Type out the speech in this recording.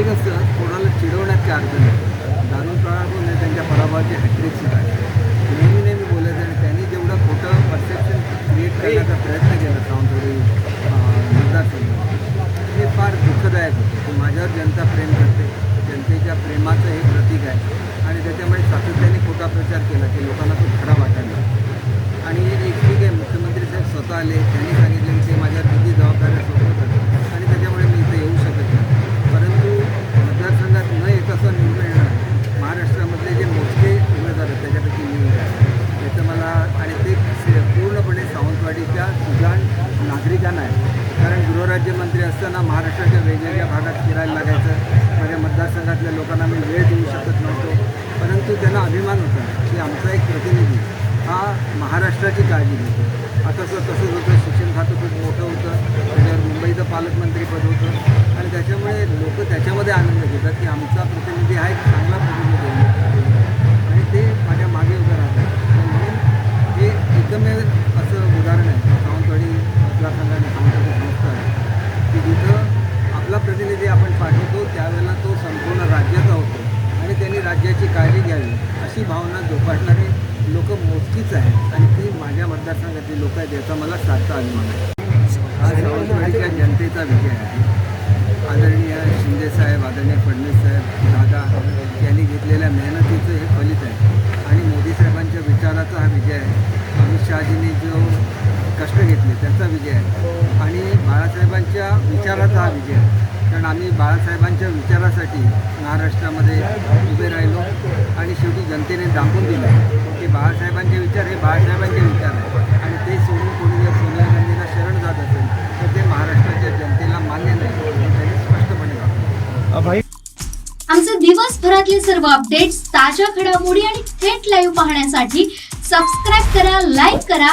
हे असतं कोणाला चिडवण्यात काय अर्थ नाही. दानू प्राणाकडून म्हणजे त्यांच्या पराभवाची हॅट्रिक सुद्धा. नेहमी नेहमी बोलायचं आणि त्यांनी जेवढं खोटं परसेप्शन क्रिएट करण्याचा प्रयत्न केला सावंतवाडी मतदारसंघात हे फार दुःखदायक होतं. की माझ्यावर जनता प्रेम करते. जनतेच्या प्रेमाचं हे प्रतीक आहे. आणि त्याच्यामुळे सातत्याने खोटा प्रचार केला की लोकांना तो खरा वाटायला आणि एक ठीक आहे मुख्यमंत्री साहेब स्वतः आले त्यांनी ठिकाण आहे. कारण गृहराज्यमंत्री असताना महाराष्ट्राच्या वेगवेगळ्या भागात फिरायला लागायचं. माझ्या मतदारसंघातल्या लोकांना मी वेळ देऊ शकत नव्हतो. परंतु त्यांना अभिमान होता की आमचा एक प्रतिनिधी हा महाराष्ट्राची काळजी घेतो. आता तर तसंच होतं शिक्षण खातं खूप मोठं होतं. त्याच्यावर मुंबईचं पालकमंत्रीपद होतं. आणि त्याच्यामुळे लोक त्याच्यामध्ये आनंद घेतात की आमचा प्रतिनिधी हा एक चांगला प्रतिनिधी आहे आणि ते माझ्या मागे उभं राहतात आणि म्हणून हे एकमेव असं उदाहरण आहे सावंतवाडी मतदारसंघाने सावंतवाडी संस्था आहे. की जिथं आपला प्रतिनिधी आपण पाठवतो त्यावेळेला तो संपूर्ण राज्याचा होतो आणि त्यांनी राज्याची काळजी घ्यावी. अशी भावना जोपासणारे लोक मोजकीच आहेत आणि ती माझ्या मतदारसंघातली लोक आहेत याचा मला सारखा अभिमान आहे. हा सावंतवाडीच्या जनतेचा विजय आहे. आदरणीय शिंदेसाहेब आदरणीय फडणवीस साहेब दादा यांनी घेतलेल्या मेहनतीचं हे फलित आहे. आणि मोदी साहेबांच्या विचाराचा हा विजय आहे. अमित शहाजींनी जो कष्ट घेतले त्याचा विजय आहे. आणि बाळासाहेबांच्या विचाराचा हा विजय आहे. कारण आम्ही बाळासाहेबांच्या विचारासाठी महाराष्ट्रामध्ये उभे राहिलो आणि शेवटी जनतेने दाखवून दिलं की बाळासाहेबांचे विचार हे बाळासाहेबांचे विचार आहे आणि ते सोडून कोणी जर सोनिया गांधीला शरण जात असेल तर ते महाराष्ट्राच्या जनतेला मान्य नाही. हे त्यांनी स्पष्टपणे दाखवलं. आमचे दिवसभरातले सर्व अपडेट्स ताज्या घडामोडी आणि थेट लाईव्ह पाहण्यासाठी सबस्क्राईब करा लाईक करा